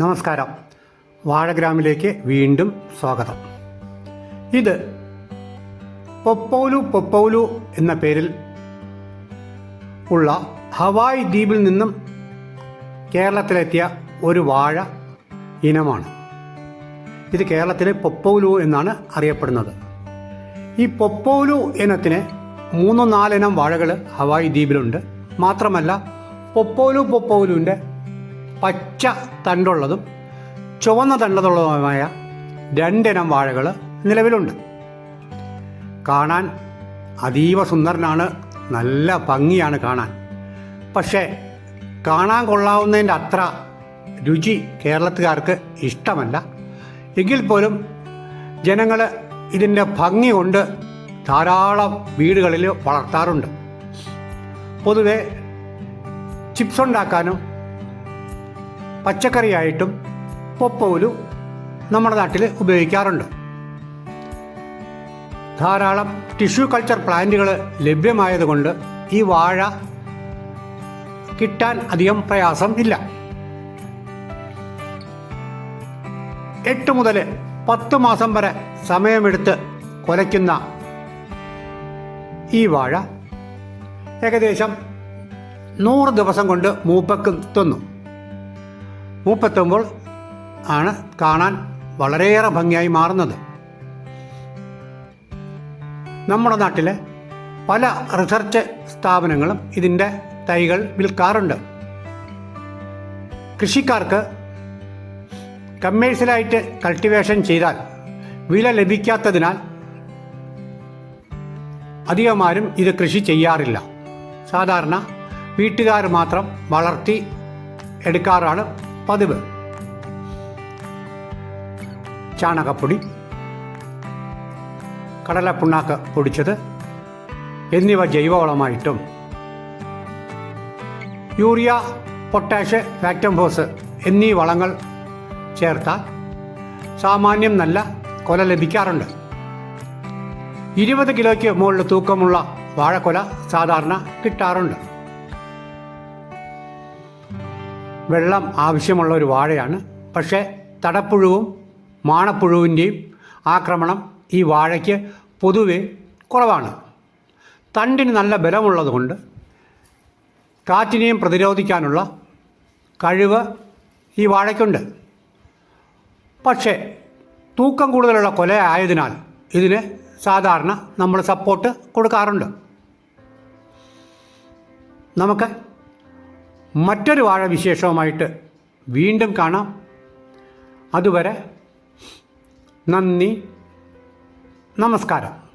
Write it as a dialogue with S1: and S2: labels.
S1: നമസ്കാരം. വാഴഗ്രാമിലേക്ക് വീണ്ടും സ്വാഗതം. ഇത് പൊപ്പൗലു പൊപ്പൗലു എന്ന പേരിൽ ഉള്ള ഹവായ് ദ്വീപിൽ നിന്നും കേരളത്തിലെത്തിയ ഒരു വാഴ ഇനമാണ്. ഇത് കേരളത്തിലെ പൊപ്പൗലു എന്നാണ് അറിയപ്പെടുന്നത്. ഈ പൊപ്പൗലു ഇനത്തിന് മൂന്നോ നാലിനം വാഴകൾ ഹവായ് ദ്വീപിലുണ്ട്. മാത്രമല്ല പൊപ്പോലു പൊപ്പൗലുവിന്റെ പച്ച തണ്ടുള്ളതും ചുവന്ന തണ്ടതുള്ളതുമായ രണ്ടിനം വാഴകൾ നിലവിലുണ്ട്. കാണാൻ അതീവ സുന്ദരനാണ് നല്ല ഭംഗിയാണ് കാണാൻ. പക്ഷേ കാണാൻ കൊള്ളാവുന്നതിന്റെ അത്ര രുചി കേരളത്തുകാർക്ക് ഇഷ്ടമല്ല. എങ്കിൽ പോലും ജനങ്ങൾ ഇതിന്റെ ഭംഗി കൊണ്ട് ധാരാളം വീടുകളിൽ വളർത്താറുണ്ട്. പൊതുവെ ചിപ്സ് ഉണ്ടാക്കാനും പച്ചക്കറിയായിട്ടും പൊപ്പോലു നമ്മുടെ നാട്ടിൽ ഉപയോഗിക്കാറുണ്ട്. ധാരാളം ടിഷ്യൂ കൾച്ചർ പ്ലാന്റുകൾ ലഭ്യമായതുകൊണ്ട് ഈ വാഴ കിട്ടാൻ അധികം പ്രയാസം ഇല്ല. എട്ട് മുതൽ പത്ത് മാസം വരെ സമയമെടുത്ത് കൊലയ്ക്കുന്ന ഈ വാഴ ഏകദേശം നൂറ് ദിവസം കൊണ്ട് മൂപ്പക്കെത്തുന്നു മൂപ്പെത്തുമ്പോൾ ആണ് കാണാൻ വളരെയേറെ ഭംഗിയായി മാറുന്നത്. നമ്മുടെ നാട്ടിലെ പല റിസർച്ച് സ്ഥാപനങ്ങളും ഇതിന്റെ തൈകൾ വിൽക്കാറുണ്ട്. കൃഷിക്കാർക്ക് കമ്മേഴ്ഷ്യലായിട്ട് കൾട്ടിവേഷൻ ചെയ്താൽ വില ലഭിക്കാത്തതിനാൽ അധികമാരും ഇത് കൃഷി ചെയ്യാറില്ല. സാധാരണ വീട്ടുകാർ മാത്രം വളർത്തി എടുക്കാറാണ് പതിവ്. ചാണകപ്പൊടി കടലപ്പുണ്ണാക്ക് പൊടിച്ചത് എന്നിവ ജൈവവളമായിട്ടും. യൂറിയ പൊട്ടാഷ് ഫാക്ടംഫോസ് എന്നീ വളങ്ങൾ ചേർത്താൽ സാമാന്യം നല്ല കൊല ലഭിക്കാറുണ്ട്. ഇരുപത് കിലോയ്ക്ക് മുകളിൽ തൂക്കമുള്ള വാഴക്കൊല സാധാരണ കിട്ടാറുണ്ട്. വെള്ളം ആവശ്യമുള്ള ഒരു വാഴയാണ്. പക്ഷേ തടപ്പുഴുവും മാണപ്പുഴുവിന്റെയും ആക്രമണം ഈ വാഴയ്ക്ക് പൊതുവെ കുറവാണ്. തണ്ടിന് നല്ല ബലമുള്ളതുകൊണ്ട് കാറ്റിനെയും പ്രതിരോധിക്കാനുള്ള കഴിവ് ഈ വാഴയ്ക്കുണ്ട്. പക്ഷേ തൂക്കം കൂടുതലുള്ള കൊല ആയതിനാൽ ഇതിന് സാധാരണ നമ്മൾ സപ്പോർട്ട് കൊടുക്കാറുണ്ട്. നമുക്ക് മറ്റൊരു വാഴ വിശേഷവുമായിട്ട് വീണ്ടും കാണാം. അതുവരെ നന്ദി. നമസ്കാരം.